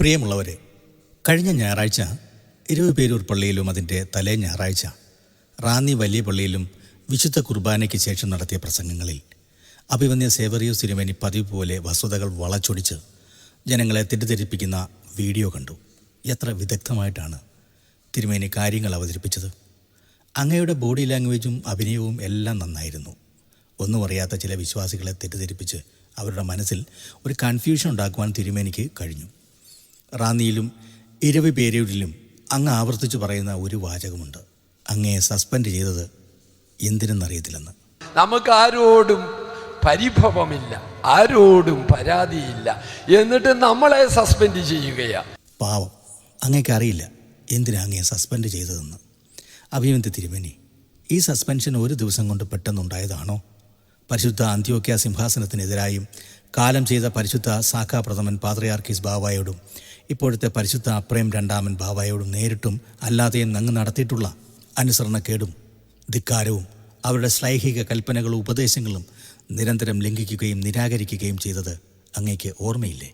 പ്രിയമുള്ളവരെ കഴിഞ്ഞ ഞായറാഴ്ച ഇരുപേരൂർ പള്ളിയിലും അതിന്റെ തലേ ഞായറാഴ്ച റാന്നി വലിയ പള്ളിയിലും വിശുദ്ധ കുർബാനയ്ക്ക് ശേഷം നടത്തിയ പ്രസംഗങ്ങളിൽ അഭിമന്യ സേവറിയോ സിനിമേനി പതിവ് പോലെ വസ്തുതകൾ വളച്ചൊടിച്ച് ജനങ്ങളെ തെറ്റിദ്ധരിപ്പിക്കുന്ന വീഡിയോ കണ്ടു. എത്ര വിദഗ്ധമായിട്ടാണ് തിരുമേനി കാര്യങ്ങൾ അവതരിപ്പിച്ചത്. അങ്ങയുടെ ബോഡി ലാംഗ്വേജും അഭിനയവും എല്ലാം നന്നായിരുന്നു. ഒന്നും അറിയാത്ത ചില വിശ്വാസികളെ തെറ്റിദ്ധരിപ്പിച്ച് അവരുടെ മനസ്സിൽ ഒരു കൺഫ്യൂഷൻ ഉണ്ടാക്കുവാൻ തിരുമേനിക്ക് കഴിഞ്ഞു. റാന്നിയിലും ഇരവി പേരൂരിലും അങ്ങ് ആവർത്തിച്ചു പറയുന്ന ഒരു വാചകമുണ്ട്. അങ്ങയെ സസ്പെൻഡ് ചെയ്തത് എന്തിനെന്നറിയത്തില്ലെന്ന്. നമുക്ക് ആരോടും പരിഭവമില്ല ആരോടും പരാതിയില്ല. എന്നിട്ട് നമ്മളെ സസ്പെൻഡ് ചെയ്യുകയാ? പാവം അങ്ങേക്ക് അറിയില്ല എന്തിനാ അങ്ങയെ സസ്പെൻഡ് ചെയ്തതെന്ന്. അഭിമന്ത് തിരുമേനി ഈ സസ്പെൻഷൻ ഒരു ദിവസം കൊണ്ട് പെട്ടെന്നുണ്ടായതാണോ? പരിശുദ്ധ അന്ത്യോക്യ സിംഹാസനത്തിനെതിരായും കാലം ചെയ്ത പരിശുദ്ധ സാഖാ പ്രഥമൻ പാത്രയാർക്കിസ് ബാവായോടും ഇപ്പോഴത്തെ പരിശുദ്ധ അപ്രേം രണ്ടാമൻ ബാബായോടും നേരിട്ടും അല്ലാതെയും നങ്ങ് നടത്തിയിട്ടുള്ള അനുസരണക്കേടും ധിക്കാരവും അവരുടെ ശ്ലൈഹിക കൽപ്പനകളും ഉപദേശങ്ങളും നിരന്തരം ലംഘിക്കുകയും നിരാകരിക്കുകയും ചെയ്തത് അങ്ങേക്ക് ഓർമ്മയില്ലേ?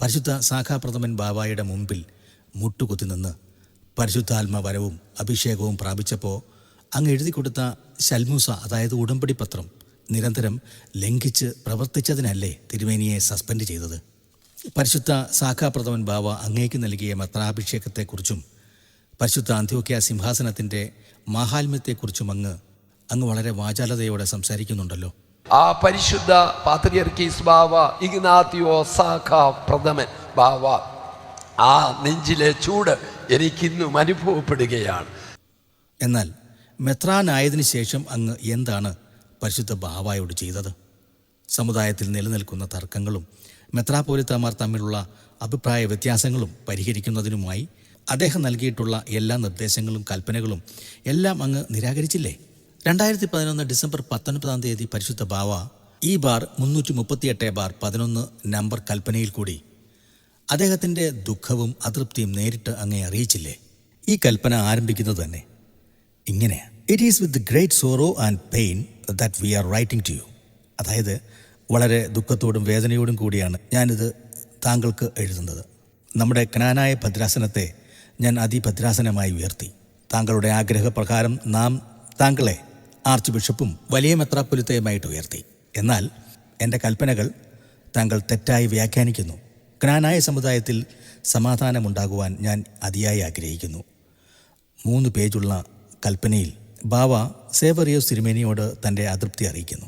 പരിശുദ്ധ സാഖാപ്രഥമൻ ബാബായുടെ മുമ്പിൽ മുട്ടുകുത്തി നിന്ന് പരിശുദ്ധാത്മവരവും അഭിഷേകവും പ്രാപിച്ചപ്പോൾ അങ്ങ് എഴുതി കൊടുത്ത ശൽമൂസ അതായത് ഉടമ്പടി പത്രം നിരന്തരം ലംഘിച്ച് പ്രവർത്തിച്ചതിനല്ലേ തിരുമേനിയെ സസ്പെൻഡ് ചെയ്തത്? പരിശുദ്ധ സാഖാപ്രഥമൻ ബാവ അങ്ങേക്ക് നൽകിയ മത്രാഭിഷേകത്തെക്കുറിച്ചും പരിശുദ്ധ അന്ത്യോക്യ സിംഹാസനത്തിന്റെ മാഹാത്മ്യത്തെക്കുറിച്ചും അങ്ങ് അങ്ങ് വളരെ വാചാലതയോടെ സംസാരിക്കുന്നുണ്ടല്ലോ. ആ പരിശുദ്ധ പാത്രിയർക്കീസ് ബാവ ഇഗ്നാത്തിയോ സാഖ പ്രഥമൻ ബാവ ആ നെഞ്ചിലെ ചൂട് എനിക്കിന്നും അനുഭവപ്പെടുകയാണ്. എന്നാൽ മെത്രാനായതിനു ശേഷം അങ്ങ് എന്താണ് പരിശുദ്ധ ബാവായോട് ചെയ്തത്? സമുദായത്തിൽ നിലനിൽക്കുന്ന തർക്കങ്ങളും മെത്രാപോലിത്തമാർ തമ്മിലുള്ള അഭിപ്രായ വ്യത്യാസങ്ങളും പരിഹരിക്കുന്നതിനുമായി അദ്ദേഹം നൽകിയിട്ടുള്ള എല്ലാ നിർദ്ദേശങ്ങളും കൽപ്പനകളും എല്ലാം അങ്ങ് നിരാകരിച്ചില്ലേ? രണ്ടായിരത്തി പതിനൊന്ന് ഡിസംബർ പത്തൊൻപതാം തീയതി പരിശുദ്ധ ബാവ ഈ ബാർ മുന്നൂറ്റി മുപ്പത്തിയെട്ട് ബാർ പതിനൊന്ന് നമ്പർ കൽപ്പനയിൽ കൂടി അദ്ദേഹത്തിന്റെ ദുഃഖവും അതൃപ്തിയും നേരിട്ട് അങ്ങേ അറിയിച്ചില്ലേ? ഈ കൽപ്പന ആരംഭിക്കുന്നത് തന്നെ. ഇങ്ങനെയാണ് it is with great sorrow and pain that we are writing to you അതായത് വളരെ ദുഃഖത്തോടും വേദനയോടും കൂടിയാണ് ഞാനിത് താങ്കൾക്ക് എഴുതുന്നത്. നമ്മുടെ ക്നാനായ ഭദ്രാസനത്തെ ഞാൻ അതിഭദ്രാസനമായി ഉയർത്തി. താങ്കളുടെ ആഗ്രഹപ്രകാരം നാം താങ്കളെ ആർച്ച് ബിഷപ്പും വലിയ മെത്രാപ്പൊലിത്തയുമായിട്ട് ഉയർത്തി. എന്നാൽ എന്റെ കൽപ്പനകൾ താങ്കൾ തെറ്റായി വ്യാഖ്യാനിക്കുന്നു. ക്നാനായ സമുദായത്തിൽ സമാധാനമുണ്ടാകുവാൻ ഞാൻ അതിയായി ആഗ്രഹിക്കുന്നു. മൂന്ന് പേജുള്ള കൽപ്പനയിൽ ബാവ സേവറിയോ സിരിമേനിയോട് തന്റെ അതൃപ്തി അറിയിക്കുന്നു.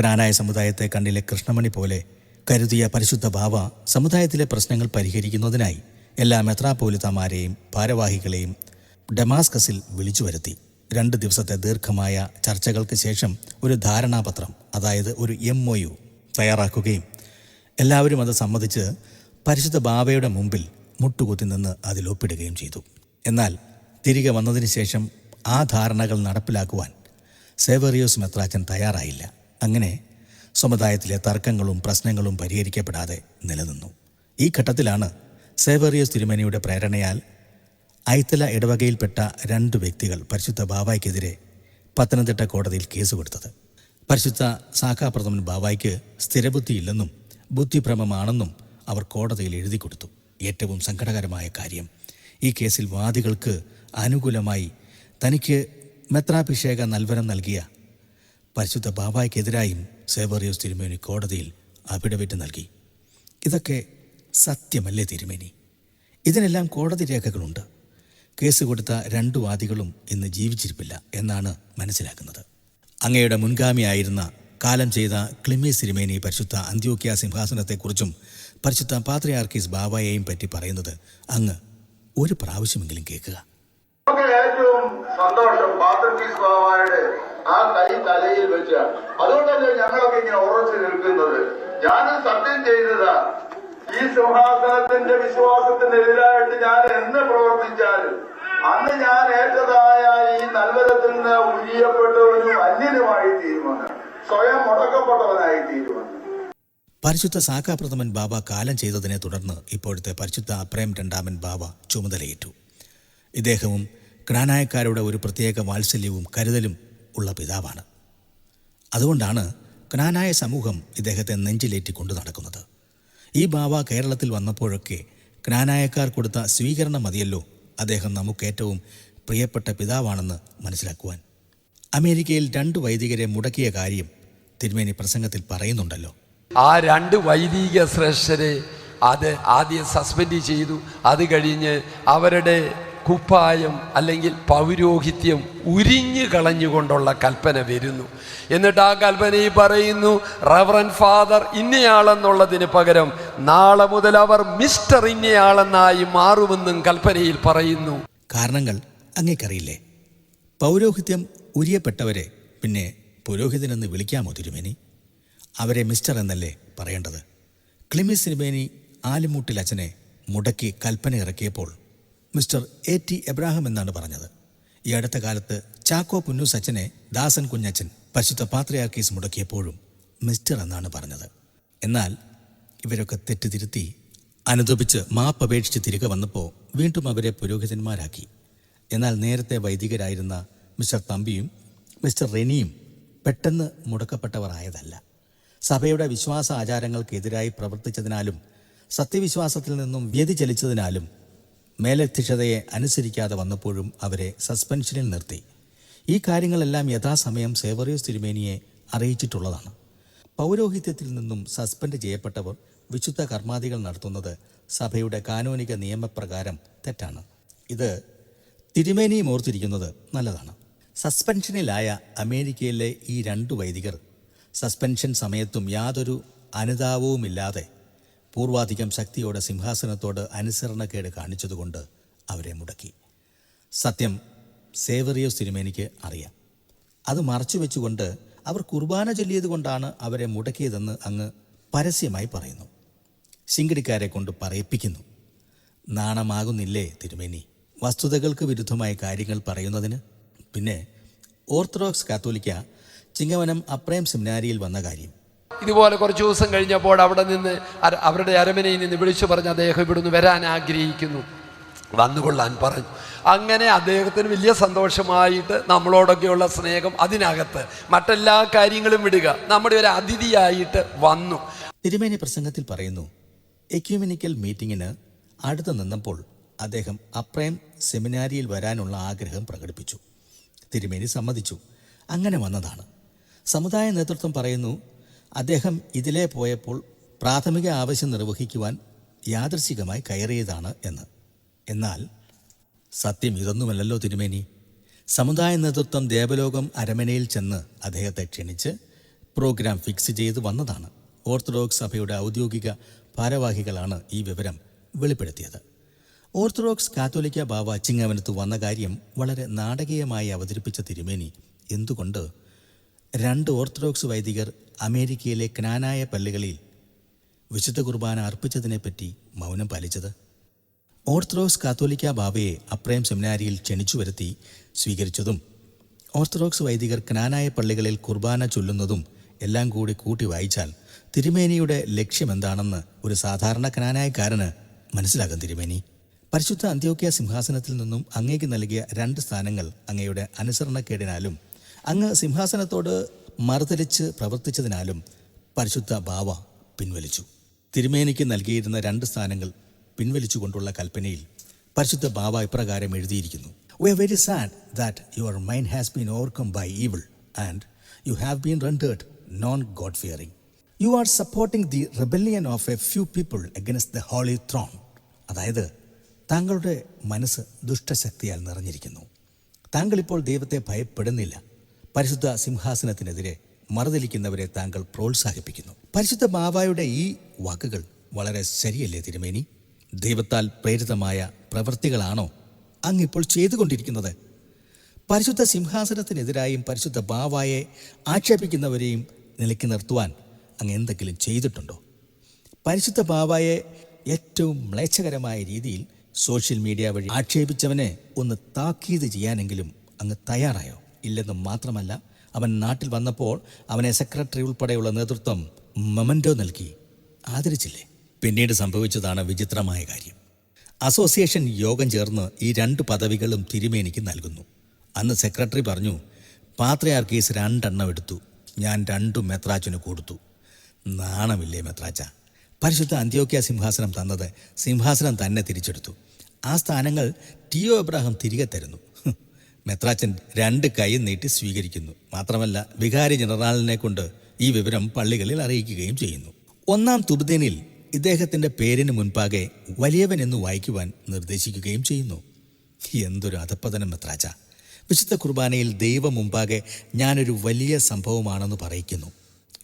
ക്നാനായ സമുദായത്തെ കണ്ണിലെ കൃഷ്ണമണി പോലെ കരുതിയ പരിശുദ്ധ ബാവ സമുദായത്തിലെ പ്രശ്നങ്ങൾ പരിഹരിക്കുന്നതിനായി എല്ലാ മെത്രാപോലിത്തമാരെയും ഭാരവാഹികളെയും ഡെമാസ്കസിൽ വിളിച്ചു വരുത്തി. രണ്ട് ദിവസത്തെ ദീർഘമായ ചർച്ചകൾക്ക് ശേഷം ഒരു ധാരണാപത്രം അതായത് ഒരു എം ഒ യു തയ്യാറാക്കുകയും എല്ലാവരും അത് സമ്മതിച്ച് പരിശുദ്ധ ബാബയുടെ മുമ്പിൽ മുട്ടുകുത്തി നിന്ന് അതിൽ ഒപ്പിടുകയും ചെയ്തു. എന്നാൽ തിരികെ വന്നതിന് ശേഷം ആ ധാരണകൾ നടപ്പിലാക്കുവാൻ സേവറിയോസ് മെത്രാച്ചൻ തയ്യാറായില്ല. അങ്ങനെ സമുദായത്തിലെ തർക്കങ്ങളും പ്രശ്നങ്ങളും പരിഹരിക്കപ്പെടാതെ നിലനിന്നു. ഈ ഘട്ടത്തിലാണ് സേവറിയസ് തിരുമേനിയുടെ പ്രേരണയാൽ ഐത്തല ഇടവകയിൽപ്പെട്ട രണ്ട് വ്യക്തികൾ പരിശുദ്ധ ബാബായ്ക്കെതിരെ പത്തനംതിട്ട കോടതിയിൽ കേസ് കൊടുത്തത്. പരിശുദ്ധ സാഖാപ്രഥമൻ ബാബായ്ക്ക് സ്ഥിരബുദ്ധിയില്ലെന്നും ബുദ്ധിഭ്രമമാണെന്നും അവർ കോടതിയിൽ എഴുതി കൊടുത്തു. ഏറ്റവും സങ്കടകരമായ കാര്യം ഈ കേസിൽ വാദികൾക്ക് അനുകൂലമായി തനിക്ക് മെത്രാഭിഷേക നൽവനം നൽകിയ പരിശുദ്ധ ബാബായ്ക്കെതിരായും സേവറിയോസ് തിരുമേനി കോടതിയിൽ അഫിഡവിറ്റ് നൽകി. ഇതൊക്കെ സത്യമല്ലേ തിരുമേനി? ഇതിനെല്ലാം കോടതി രേഖകളുണ്ട്. കേസ് കൊടുത്ത രണ്ടു വാദികളും ഇന്ന് ജീവിച്ചിരിപ്പില്ല എന്നാണ് മനസ്സിലാക്കുന്നത്. അങ്ങയുടെ മുൻഗാമിയായിരുന്ന കാലം ചെയ്ത ക്ലിമി സിരിമേനി പരിശുദ്ധ അന്ത്യോക്യ സിംഹാസനത്തെക്കുറിച്ചും പരിശുദ്ധ പാത്രയാർക്കീസ് ബാബായെയും പറ്റി പറയുന്നത് അങ്ങ് ഒരു പ്രാവശ്യമെങ്കിലും കേൾക്കുക. ഏറ്റവും സന്തോഷം പാത്രക്കീസ് ബാബായുടെ ആ കൈ തലയിൽ വെച്ച. അതുകൊണ്ടല്ലേ ഞങ്ങളൊക്കെ ഇങ്ങനെ ഉറച്ചു നിൽക്കുന്നത്. ഞാനും സത്യം ചെയ്തതാ. ഈ സിംഹാസനത്തിന്റെ വിശ്വാസത്തിനെതിരായിട്ട് ഞാൻ എന്ന് പ്രവർത്തിച്ചാലും അന്ന് ഞാൻ ഏറ്റതായ ഈ നൽവരത്തിൽ നിന്ന് ഒരു അന്യനുമായി തീരുമാനം. സ്വയം മുടക്കപ്പെട്ടവനായി തീരുമാനം. പരിശുദ്ധ സാക്കാപ്രഥമൻ ബാബ കാലം ചെയ്തതിനെ തുടർന്ന് ഇപ്പോഴത്തെ പരിശുദ്ധ അപ്രേം രണ്ടാമൻ ബാബ ചുമതലയേറ്റു. ഇദ്ദേഹവും ക്നാനായക്കാരുടെ ഒരു പ്രത്യേക വാത്സല്യവും കരുതലും ഉള്ള പിതാവാണ്. അതുകൊണ്ടാണ് ക്നാനായ സമൂഹം ഇദ്ദേഹത്തെ നെഞ്ചിലേറ്റി കൊണ്ടു നടക്കുന്നത്. ഈ ബാവ കേരളത്തിൽ വന്നപ്പോഴൊക്കെ ക്നാനായക്കാർ കൊടുത്ത സ്വീകരണം മതിയല്ലോ അദ്ദേഹം നമുക്കേറ്റവും പ്രിയപ്പെട്ട പിതാവാണെന്ന് മനസ്സിലാക്കുവാൻ. അമേരിക്കയിൽ രണ്ട് വൈദികരെ മുടക്കിയ കാര്യം തിരുമേനി പ്രസംഗത്തിൽ പറയുന്നുണ്ടല്ലോ. ആ രണ്ട് വൈദിക ശ്രേഷ്ഠരെ അത് ആദ്യം സസ്പെൻഡ് ചെയ്തു. അത് കഴിഞ്ഞ് അവരുടെ കുപ്പായം അല്ലെങ്കിൽ പൗരോഹിത്യം ഉരിഞ്ഞു കളഞ്ഞുകൊണ്ടുള്ള കൽപ്പന വരുന്നു. എന്നിട്ട് ആ കൽപ്പനയിൽ പറയുന്നു റവറൻ ഫാദർ ഇന്നയാളെന്നുള്ളതിന് പകരം നാളെ മുതൽ അവർ മിസ്റ്റർ ഇന്നയാളെന്നായി മാറുമെന്നും കൽപ്പനയിൽ പറയുന്നു. കാരണങ്ങൾ അങ്ങേക്കറിയില്ലേ? പൗരോഹിത്യം ഉരിയപ്പെട്ടവരെ പിന്നെ പുരോഹിതനെന്ന് വിളിക്കാമോ തിരുമേനി? അവരെ മിസ്റ്റർ എന്നല്ലേ പറയേണ്ടത്? ക്ലിമിസ് തിരുമേനി ആലുമൂട്ടിൽ അച്ഛനെ മുടക്കി കൽപ്പന ഇറക്കിയപ്പോൾ മിസ്റ്റർ എ ടി എബ്രാഹിം എന്നാണ് പറഞ്ഞത്. ഈ അടുത്ത കാലത്ത് ചാക്കോ പുന്നു സച്ചനെ ദാസൻ കുഞ്ഞച്ചൻ പരിശുദ്ധ പാത്രിയാർക്കീസ് മുടക്കിയപ്പോഴും മിസ്റ്റർ എന്നാണ് പറഞ്ഞത്. എന്നാൽ ഇവരൊക്കെ തെറ്റുതിരുത്തി അനുദപിച്ച് മാപ്പപേക്ഷിച്ച് തിരികെ വന്നപ്പോൾ വീണ്ടും അവരെ പുരോഹിതന്മാരാക്കി. എന്നാൽ നേരത്തെ വൈദികരായിരുന്ന മിസ്റ്റർ തമ്പിയും മിസ്റ്റർ റെനിയും പെട്ടെന്ന് മുടക്കപ്പെട്ടവർ ആയതല്ല സഭയുടെ വിശ്വാസ ആചാരങ്ങൾക്കെതിരായി പ്രവർത്തിച്ചതിനാലും സത്യവിശ്വാസത്തിൽ നിന്നും വ്യതിചലിച്ചതിനാലും മേലധ്യക്ഷതയെ അനുസരിക്കാതെ വന്നപ്പോഴും അവരെ സസ്പെൻഷനിൽ നിർത്തി. ഈ കാര്യങ്ങളെല്ലാം യഥാസമയം സേവറിയോസ് തിരുമേനിയെ അറിയിച്ചിട്ടുള്ളതാണ്. പൗരോഹിത്യത്തിൽ നിന്നും സസ്പെൻഡ് ചെയ്യപ്പെട്ടവർ വിശുദ്ധ കർമാദികൾ നടത്തുന്നത് സഭയുടെ കാനോനിക നിയമപ്രകാരം തെറ്റാണ്. ഇത് തിരുമേനിയും ഓർത്തിരിക്കുന്നത് നല്ലതാണ്. സസ്പെൻഷനിലായ അമേരിക്കയിലെ ഈ രണ്ടു വൈദികർ സസ്പെൻഷൻ സമയത്തും യാതൊരു അനുതാപവുമില്ലാതെ പൂർവാധികം ശക്തിയോടെ സിംഹാസനത്തോട് അനുസരണക്കേട് കാണിച്ചതുകൊണ്ട് അവരെ മുടക്കി. സത്യം സേവറിയോസ് തിരുമേനിക്ക് അറിയാം. അത് മറച്ചു വെച്ചുകൊണ്ട് അവർ കുർബാന ചൊല്ലിയതുകൊണ്ടാണ് അവരെ മുടക്കിയതെന്ന് അങ്ങ് പരസ്യമായി പറയുന്നു. ശിങ്കടിക്കാരെ കൊണ്ട് പറയിപ്പിക്കുന്നു. നാണമാകുന്നില്ലേ തിരുമേനി? വസ്തുതകൾക്ക് വിരുദ്ധമായ കാര്യങ്ങൾ പറയുന്നതിന്? പിന്നെ ഓർത്തഡോക്സ് കാത്തോലിക്ക ചിങ്ങവനം അപ്രേം സെമിനാരിയിൽ വന്ന കാര്യം. ഇതുപോലെ കുറച്ച് ദിവസം കഴിഞ്ഞപ്പോൾ അവിടെ നിന്ന് അവരുടെ അരമനയിൽ നിന്ന് വിളിച്ചു പറഞ്ഞ് അദ്ദേഹം ഇവിടുന്ന് വരാൻ ആഗ്രഹിക്കുന്നു. വന്നുകൊള്ളാൻ പറഞ്ഞു. അങ്ങനെ അദ്ദേഹത്തിന് വലിയ സന്തോഷമായിട്ട് നമ്മളോടൊക്കെയുള്ള സ്നേഹം അതിനകത്ത്. മറ്റെല്ലാ കാര്യങ്ങളും വിടുക. നമ്മുടെ ഒരു അതിഥിയായിട്ട് വന്നു. തിരുമേനി പ്രസംഗത്തിൽ പറയുന്നു എക്യൂമിനിക്കൽ മീറ്റിങ്ങിന് അടുത്ത് നിന്നപ്പോൾ അദ്ദേഹം അപ്രയം സെമിനാരിയിൽ വരാനുള്ള ആഗ്രഹം പ്രകടിപ്പിച്ചു. തിരുമേനി സമ്മതിച്ചു. അങ്ങനെ വന്നതാണ്. സമുദായ നേതൃത്വം പറയുന്നു അദ്ദേഹം ഇതിലെ പോയപ്പോൾ പ്രാഥമിക ആവശ്യം നിർവഹിക്കുവാൻ യാദൃശികമായി കയറിയതാണ് എന്ന്. എന്നാൽ സത്യം ഇതൊന്നുമല്ലല്ലോ തിരുമേനി. സമുദായ നേതൃത്വം ദേവലോകം അരമനയിൽ ചെന്ന് അദ്ദേഹത്തെ ക്ഷണിച്ച് പ്രോഗ്രാം ഫിക്സ് ചെയ്ത് വന്നതാണ്. ഓർത്തഡോക്സ് സഭയുടെ ഔദ്യോഗിക ഭാരവാഹികളാണ് ഈ വിവരം വെളിപ്പെടുത്തിയത്. ഓർത്തഡോക്സ് കാത്തോലിക്ക ബാവ ചിങ്ങവനത്ത് വന്ന കാര്യം വളരെ നാടകീയമായി അവതരിപ്പിച്ച തിരുമേനി. എന്തുകൊണ്ട് രണ്ട് ഓർത്തഡോക്സ് വൈദികർ അമേരിക്കയിലെ ക്നാനായ പള്ളികളിൽ വിശുദ്ധ കുർബാന അർപ്പിച്ചതിനെപ്പറ്റി മൗനം പാലിച്ചത്. ഓർത്തഡോക്സ് കാത്തോലിക്ക ബാബയെ അപ്രയം സെമിനാരിയിൽ ക്ഷണിച്ചു വരുത്തി സ്വീകരിച്ചതും ഓർത്തഡോക്സ് വൈദികർ ക്നാനായ പള്ളികളിൽ കുർബാന ചൊല്ലുന്നതും എല്ലാം കൂടി കൂട്ടി വായിച്ചാൽ തിരുമേനിയുടെ ലക്ഷ്യമെന്താണെന്ന് ഒരു സാധാരണ ക്നാനായക്കാരന് മനസ്സിലാകും തിരുമേനി. പരിശുദ്ധ അന്ത്യോക്യ സിംഹാസനത്തിൽ നിന്നും അങ്ങേക്ക് നൽകിയ രണ്ട് സ്ഥാനങ്ങൾ അങ്ങയുടെ അനുസരണക്കേടിനാലും അങ്ങ് സിംഹാസനത്തോട് മറുതലിച്ച് പ്രവർത്തിച്ചതിനാലും പരിശുദ്ധ ബാവ പിൻവലിച്ചു. തിരുമേനിക്ക് നൽകിയിരുന്ന രണ്ട് സ്ഥാനങ്ങൾ പിൻവലിച്ചുകൊണ്ടുള്ള കൽപ്പനയിൽ പരിശുദ്ധ ബാവ ഇപ്രകാരം എഴുതിയിരിക്കുന്നു. We are very sad that your mind has been overcome by evil and you have been rendered non God fearing you are supporting the rebellion of a few people against the holy throne അതായത് താങ്കളുടെ മനസ്സ് ദുഷ്ടശക്തിയാൽ നിറഞ്ഞിരിക്കുന്നു. താങ്കളിപ്പോൾ ദൈവത്തെ ഭയപ്പെടുന്നില്ല. പരിശുദ്ധ സിംഹാസനത്തിനെതിരെ മറുതലിക്കുന്നവരെ താങ്കൾ പ്രോത്സാഹിപ്പിക്കുന്നു. പരിശുദ്ധ മാവായുടെ ഈ വാക്കുകൾ വളരെ ശരിയല്ലേ തിരുമേനി? ദൈവത്താൽ പ്രേരിതമായ പ്രവൃത്തികളാണോ അങ്ങിപ്പോൾ ചെയ്തുകൊണ്ടിരിക്കുന്നത്? പരിശുദ്ധ സിംഹാസനത്തിനെതിരായും പരിശുദ്ധ ബാവായെ ആക്ഷേപിക്കുന്നവരെയും നിലയ്ക്ക് നിർത്തുവാൻ അങ്ങ് എന്തെങ്കിലും ചെയ്തിട്ടുണ്ടോ? പരിശുദ്ധ ബാവായെ ഏറ്റവും മ്ലേച്ഛകരമായ രീതിയിൽ സോഷ്യൽ മീഡിയ വഴി ആക്ഷേപിച്ചവനെ ഒന്ന് താക്കീത് ചെയ്യാനെങ്കിലും അങ്ങ് തയ്യാറായോ? ഇല്ലെന്ന് മാത്രമല്ല അവൻ നാട്ടിൽ വന്നപ്പോൾ അവനെ സെക്രട്ടറി ഉൾപ്പെടെയുള്ള നേതൃത്വം മൊമന്റോ നൽകി. ആദരിച്ചില്ലേ? പിന്നീട് സംഭവിച്ചതാണ് വിചിത്രമായ കാര്യം. അസോസിയേഷൻ യോഗം ചേർന്ന് ഈ രണ്ട് പദവികളും തിരുമേനിക്ക് നൽകുന്നു. അന്ന് സെക്രട്ടറി പറഞ്ഞു പാത്രയാർക്കീസ് രണ്ടെണ്ണം എടുത്തു. ഞാൻ രണ്ടും മെത്രാച്ചിന് കൊടുത്തു. നാണമില്ലേ മെത്രാച്ച? പരിശുദ്ധ അന്ത്യോക്യ സിംഹാസനം തന്നത് സിംഹാസനം തന്നെ തിരിച്ചെടുത്തു. ആ സ്ഥാനങ്ങൾ ടിയോ എബ്രാഹിം തിരികെ തരുന്നു. മെത്രാച്ചൻ രണ്ട് കൈ നീട്ടി സ്വീകരിക്കുന്നു. മാത്രമല്ല വികാരി ജനറാലിനെ കൊണ്ട് ഈ വിവരം പള്ളികളിൽ അറിയിക്കുകയും ചെയ്യുന്നു. ഒന്നാം തുബുദിനിൽ ഇദ്ദേഹത്തിന്റെ പേരിന് മുൻപാകെ വലിയവൻ എന്ന് വായിക്കുവാൻ നിർദ്ദേശിക്കുകയും ചെയ്യുന്നു. എന്തൊരു അധപ്പതനം മെത്രാച്ച. വിശുദ്ധ കുർബാനയിൽ ദൈവം മുമ്പാകെ ഞാനൊരു വലിയ സംഭവമാണെന്ന് പറയിക്കുന്നു.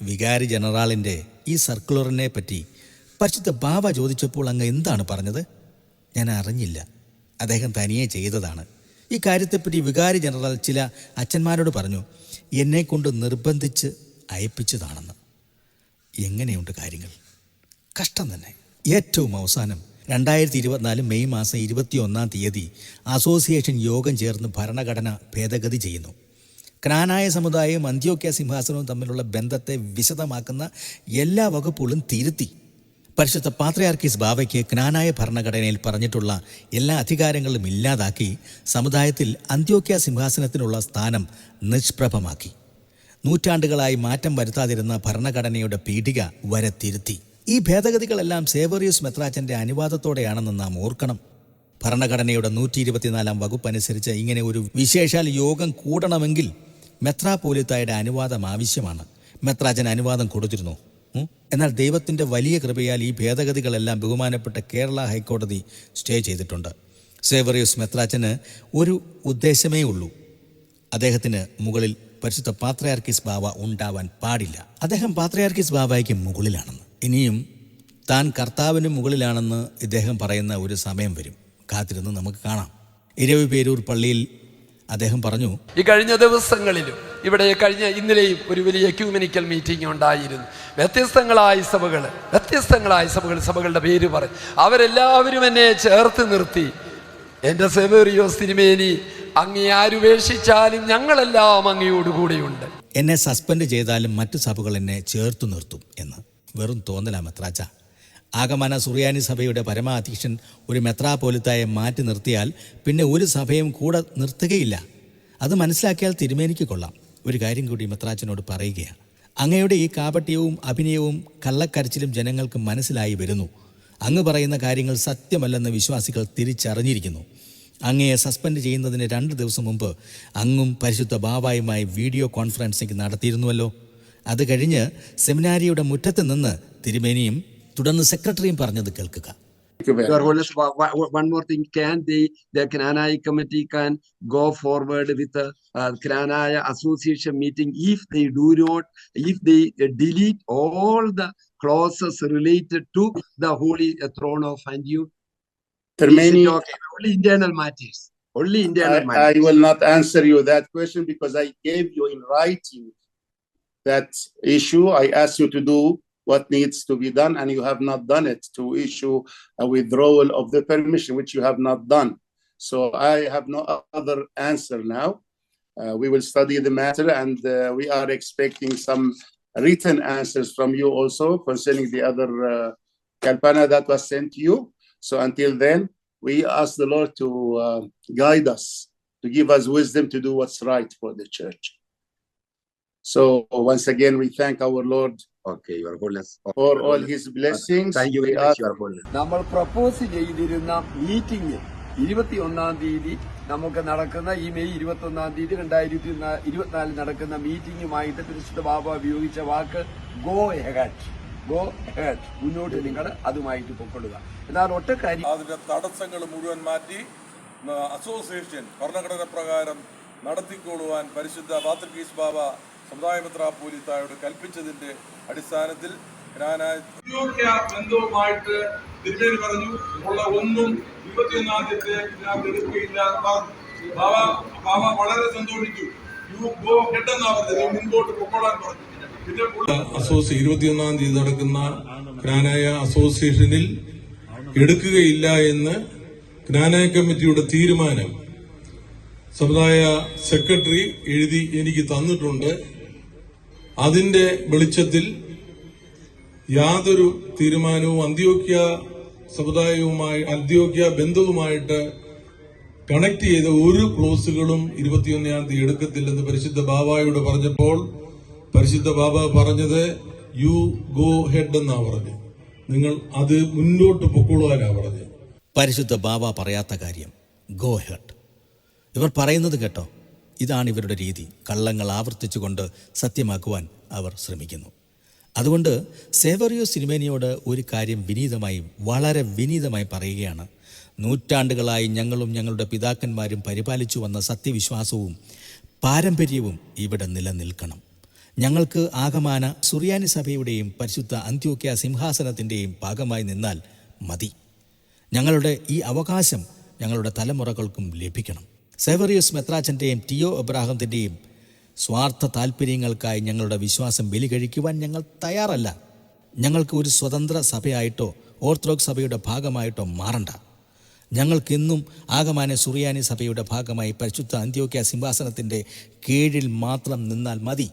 വികാരി ജനറാളിന്റെ ഈ സർക്കുലറിനെ പറ്റി പരിശുദ്ധ ബാബ ചോദിച്ചപ്പോൾ അങ്ങ് എന്താണ് പറഞ്ഞത്? ഞാൻ അറിഞ്ഞില്ല. അദ്ദേഹം തനിയെ ചെയ്തതാണ്. ഈ കാര്യത്തെപ്പറ്റി വികാരി ജനറൽ ചില അച്ഛന്മാരോട് പറഞ്ഞു എന്നെ കൊണ്ട് നിർബന്ധിച്ച് അയപ്പിച്ചതാണെന്ന്. എങ്ങനെയുണ്ട് കാര്യങ്ങൾ? കഷ്ടം തന്നെ. ഏറ്റവും അവസാനം രണ്ടായിരത്തി ഇരുപത്തിനാല് മെയ് മാസം ഇരുപത്തി ഒന്നാം തീയതി അസോസിയേഷൻ യോഗം ചേർന്ന് ഭരണഘടന ഭേദഗതി ചെയ്യുന്നു. ക്നാനായ സമുദായവും അന്ത്യോക്യ സിംഹാസനവും തമ്മിലുള്ള ബന്ധത്തെ വിശദമാക്കുന്ന എല്ലാ വകുപ്പുകളും തിരുത്തി. പരിശുദ്ധ പാത്രയാർക്കീസ് ബാവയ്ക്ക് ക്നാനായ ഭരണഘടനയിൽ പറഞ്ഞിട്ടുള്ള എല്ലാ അധികാരങ്ങളും ഇല്ലാതാക്കി സമുദായത്തിൽ അന്ത്യോക്യ സിംഹാസനത്തിനുള്ള സ്ഥാനം നിഷ്പ്രഭമാക്കി. നൂറ്റാണ്ടുകളായി മാറ്റം വരുത്താതിരുന്ന ഭരണഘടനയുടെ പീഠിക വരെ തിരുത്തി. ഈ ഭേദഗതികളെല്ലാം സേവറിയസ് മെത്രാച്ചന്റെ അനുവാദത്തോടെയാണെന്ന് നാം ഓർക്കണം. ഭരണഘടനയുടെ നൂറ്റി ഇരുപത്തിനാലാം വകുപ്പ് അനുസരിച്ച് ഇങ്ങനെ ഒരു വിശേഷാൽ യോഗം കൂടണമെങ്കിൽ മെത്രാപോലിത്തായുടെ അനുവാദം ആവശ്യമാണ്. മെത്രാജൻ അനുവാദം കൊടുത്തിരുന്നു? എന്നാൽ ദൈവത്തിന്റെ വലിയ കൃപയാൽ ഈ ഭേദഗതികളെല്ലാം ബഹുമാനപ്പെട്ട കേരള ഹൈക്കോടതി സ്റ്റേ ചെയ്തിട്ടുണ്ട്. സേവറിയൂസ് മെത്രാച്ചന് ഒരു ഉദ്ദേശമേ ഉള്ളൂ. അദ്ദേഹത്തിന് മുകളിൽ പരിശുദ്ധ പാത്രയാർക്കിസ് ബാവ ഉണ്ടാവാൻ പാടില്ല. അദ്ദേഹം പാത്രയാർക്കിസ് ബാവയ്ക്ക് മുകളിലാണെന്ന്. ഇനിയും താൻ കർത്താവിന് മുകളിലാണെന്ന് ഇദ്ദേഹം പറയുന്ന ഒരു സമയം വരും. കാത്തിരുന്ന് നമുക്ക് കാണാം. ഇരവി പേരൂർ പള്ളിയിൽ അദ്ദേഹം പറഞ്ഞു ഈ കഴിഞ്ഞ ദിവസങ്ങളിലും ഇവിടെ കഴിഞ്ഞ ഇന്നലെയും ഒരു വലിയ ക്യൂമിനിക്കൽ മീറ്റിംഗ് ഉണ്ടായിരുന്നു. വ്യത്യസ്തങ്ങളായ സഭകൾ വ്യത്യസ്തങ്ങളായ സഭകൾ സഭകളുടെ പേര് പറയും അവരെല്ലാവരും എന്നെ ചേർത്ത് നിർത്തി. എന്റെ സെവേറിയോസ് തിരുമേനി അങ്ങേ ആരുപേക്ഷിച്ചാലും ഞങ്ങളെല്ലാം അങ്ങയോട് എന്നെ സസ്പെൻഡ് ചെയ്താലും മറ്റു സഭകൾ എന്നെ ചേർത്തു നിർത്തും എന്ന്. വെറും തോന്നലാ മെത്രാച്ച. ആഗമന സുറിയാനി സഭയുടെ പരമാധ്യക്ഷൻ ഒരു മെത്രാപോലിത്തായെ മാറ്റി നിർത്തിയാൽ പിന്നെ ഒരു സഭയും കൂടെ നിർത്തുകയില്ല. അത് മനസ്സിലാക്കിയാൽ തിരുമേനിക്ക് കൊള്ളാം. ഒരു കാര്യം കൂടി മെത്രാച്ചനോട് പറയുകയാണ്. അങ്ങയുടെ ഈ കാപട്യവും അഭിനയവും കള്ളക്കരച്ചിലും ജനങ്ങൾക്ക് മനസ്സിലായി വരുന്നു. അങ്ങ് പറയുന്ന കാര്യങ്ങൾ സത്യമല്ലെന്ന് വിശ്വാസികൾ തിരിച്ചറിഞ്ഞിരിക്കുന്നു. അങ്ങയെ സസ്പെൻഡ് ചെയ്യുന്നതിന് രണ്ട് ദിവസം മുമ്പ് അങ്ങും പരിശുദ്ധ ബാബായുമായി വീഡിയോ കോൺഫറൻസിംഗ് നടത്തിയിരുന്നുവല്ലോ. അത് കഴിഞ്ഞ് സെമിനാരിയുടെ മുറ്റത്ത് നിന്ന് തിരുമേനിയും തുടർന്ന് സെക്രട്ടറിയും പറഞ്ഞത് കേൾക്കുക. Your Holiness, wa- wa- one more thing, can they, the Knanaya committee can go forward with the uh, Knanaya association meeting if they do not, if they delete all the clauses related to the holy uh, throne of? There are many, okay? Only internal matters, only internal I, matters. I will not answer you that question because I gave you in writing that issue. I asked you to do what needs to be done and you have not done it to issue a withdrawal of the permission, which you have not done. So I have no other answer now. Uh, we will study the matter and uh, we are expecting some written answers from you also concerning the other uh, Kalpana that was sent to you. So until then, we ask the Lord to uh, guide us, to give us wisdom to do what's right for the church. So once again, we thank our Lord Okay, Your Holiness. Okay, for all His blessings. Thank you very much, Your Holiness. നമ്മൾ propose ചെയ്തിരുന്ന meeting ഇരുപത്തി ഒന്നാം തീയതി നമുക്ക് നടക്കുന്ന ഈ May ഇരുപത്തി ഒന്നാം തീയതി രണ്ടായിരത്തി ഇരുപത്തിനാലിൽ നടക്കുന്ന മീറ്റിംഗുമായിട്ട് പരിശുദ്ധ ബാബ ഉപയോഗിച്ച വാക്ക് ഗോ ഹെഗാറ്റ് ഗോ ഹെഡ് മുന്നോട്ട് നിങ്ങൾ അതുമായിട്ട് പൊക്കൊള്ളുക എന്നാൽ ഒറ്റ കാര്യം അതിന്റെ തടസ്സങ്ങൾ മുഴുവൻ മാറ്റി അസോസിയേഷൻ ഭരണഘടന പ്രകാരം നടത്തിക്കൊള്ളുവാൻ പരിശുദ്ധ പാത്രികീസ് ബാബ സമുദായ പോലീസായോട് കൽപ്പിച്ചതിന്റെ അടിസ്ഥാനത്തിൽ ഞാനായി അന്ത്യോക്യ ബന്ധവുമായിട്ട് തിരുമേനി പറഞ്ഞു ഉള്ള ഒന്നും ഇരുപത്തിയൊന്നാം തീയതി ഇതിനകത്ത് എടുക്കുകയില്ല എന്ന് പറഞ്ഞു. ബാബ ബാബ വളരെ സന്തോഷിച്ചു. യു ഗോ ഹെഡ് എന്നാ പറഞ്ഞത്. നീ മുൻപോട്ട് പൊക്കോളാൻ പറഞ്ഞു. പിന്നെ പുള്ളി അസോസി ഇരുപത്തിയൊന്നാം തീയതി നടക്കുന്ന ഗ്രാനായ അസോസിയേഷനിൽ എടുക്കുകയില്ല എന്ന് ഗ്രാനായ കമ്മിറ്റിയുടെ തീരുമാനം സമുദായ സെക്രട്ടറി എഴുതി എനിക്ക് തന്നിട്ടുണ്ട്. അതിന്റെ വെളിച്ചത്തിൽ യാതൊരു തീരുമാനവും അന്ത്യോക്യ സമുദായവുമായി അന്ത്യോക്യ ബന്ധവുമായിട്ട് കണക്ട് ചെയ്ത ഒരു ക്ലോസുകളും ഇരുപത്തിയൊന്നാം തീയതി എടുക്കത്തില്ലെന്ന് പരിശുദ്ധ ബാബായോട് പറഞ്ഞപ്പോൾ പരിശുദ്ധ ബാബ പറഞ്ഞത് യു ഗോ ഹെഡ് എന്നാ പറഞ്ഞു. നിങ്ങൾ അത് മുന്നോട്ട് പൊക്കോളുവാനാ പറഞ്ഞു. പരിശുദ്ധ ബാബ പറയാത്ത കാര്യം ഗോ ഹെഡ് ഇവർ പറയുന്നത് കേട്ടോ ഇതാണ് ഇവരുടെ രീതി. കള്ളങ്ങൾ ആവർത്തിച്ചുകൊണ്ട് സത്യമാക്കുവാൻ അവർ ശ്രമിക്കുന്നു. അതുകൊണ്ട് സേവറിയോ സിനിമേനിയോട് ഒരു കാര്യം വിനീതമായി വളരെ വിനീതമായി പറയുകയാണ്. നൂറ്റാണ്ടുകളായി ഞങ്ങളും ഞങ്ങളുടെ പിതാക്കന്മാരും പരിപാലിച്ചു വന്ന സത്യവിശ്വാസവും പാരമ്പര്യവും ഇവിടെ നിലനിൽക്കണം. ഞങ്ങൾക്ക് ആകമാന സുറിയാനി സഭയുടെയും പരിശുദ്ധ അന്ത്യോക്യ സിംഹാസനത്തിന്റെയും ഭാഗമായി നിന്നാൽ മതി. ഞങ്ങളുടെ ഈ അവകാശം ഞങ്ങളുടെ തലമുറകൾക്കും ലഭിക്കണം. സേവറിയസ് മെത്രാച്ചന്റെയും ടിയോ എബ്രാഹത്തിന്റെയും സ്വാർത്ഥ താല്പര്യങ്ങൾക്കായി ഞങ്ങളുടെ വിശ്വാസം ബലി കഴിക്കുവാൻ ഞങ്ങൾ തയ്യാറല്ല. ഞങ്ങൾക്ക് ഒരു സ്വതന്ത്ര സഭയായിട്ടോ ഓർത്തഡോക്സ് സഭയുടെ ഭാഗമായിട്ടോ മാറണ്ട. ഞങ്ങൾക്കിന്നും ആകമാന സുറിയാനി സഭയുടെ ഭാഗമായി പരിശുദ്ധ അന്ത്യോക്യ സിംഹാസനത്തിന്റെ കീഴിൽ മാത്രം നിന്നാൽ മതി.